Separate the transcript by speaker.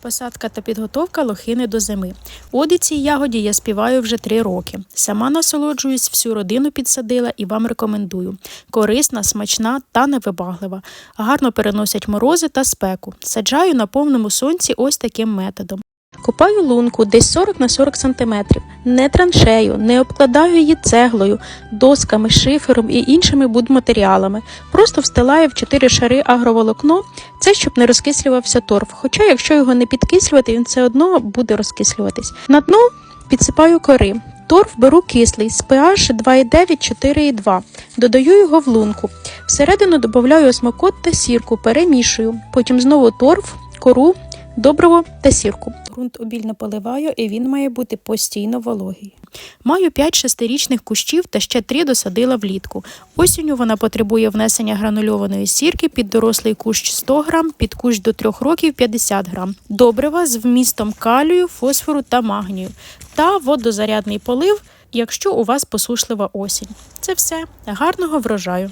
Speaker 1: Посадка та підготовка лохини до зими. Оди цій ягоді я співаю вже три роки. Сама насолоджуюсь, всю родину підсадила і вам рекомендую. Корисна, смачна та невибаглива. Гарно переносять морози та спеку. Саджаю на повному сонці ось таким методом. Копаю лунку десь 40 на 40 см. Не траншею, не обкладаю її цеглою, досками, шифером і іншими будматеріалами. Просто встилаю в 4 шари агроволокно, це щоб не розкислювався торф. Хоча, якщо його не підкислювати, він все одно буде розкислюватись. На дно підсипаю кори. Торф беру кислий з pH 2,9-4,2. Додаю його в лунку. Всередину додаю осмокот та сірку, перемішую. Потім знову торф, кору, добриво та сірку. Ґрунт обільно поливаю і він має бути постійно вологий. Маю 5-6-річних кущів та ще 3 досадила влітку. Осінню вона потребує внесення гранульованої сірки під дорослий кущ 100 грам, під кущ до 3 років 50 грам. Добрива з вмістом калію, фосфору та магнію та водозарядний полив, якщо у вас посушлива осінь. Це все. Гарного врожаю!